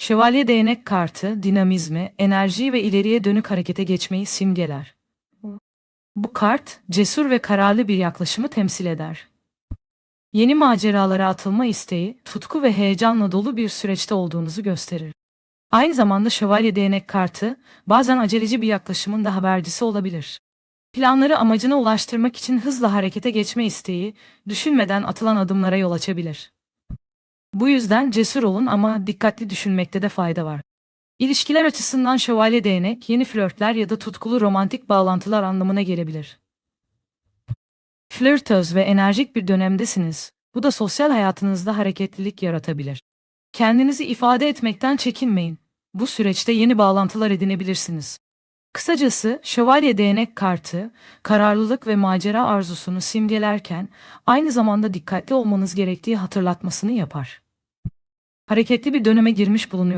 Şövalye değnek kartı, dinamizmi, enerjiyi ve ileriye dönük harekete geçmeyi simgeler. Bu kart, cesur ve kararlı bir yaklaşımı temsil eder. Yeni maceralara atılma isteği, tutku ve heyecanla dolu bir süreçte olduğunuzu gösterir. Aynı zamanda şövalye değnek kartı, bazen aceleci bir yaklaşımın da habercisi olabilir. Planları amacına ulaştırmak için hızla harekete geçme isteği, düşünmeden atılan adımlara yol açabilir. Bu yüzden cesur olun ama dikkatli düşünmekte de fayda var. İlişkiler açısından şövalye değnek, yeni flörtler ya da tutkulu romantik bağlantılar anlamına gelebilir. Flörtöz ve enerjik bir dönemdesiniz. Bu da sosyal hayatınızda hareketlilik yaratabilir. Kendinizi ifade etmekten çekinmeyin. Bu süreçte yeni bağlantılar edinebilirsiniz. Kısacası şövalye değnek kartı, kararlılık ve macera arzusunu simgelerken aynı zamanda dikkatli olmanız gerektiği hatırlatmasını yapar. Hareketli bir döneme girmiş bulunuyor.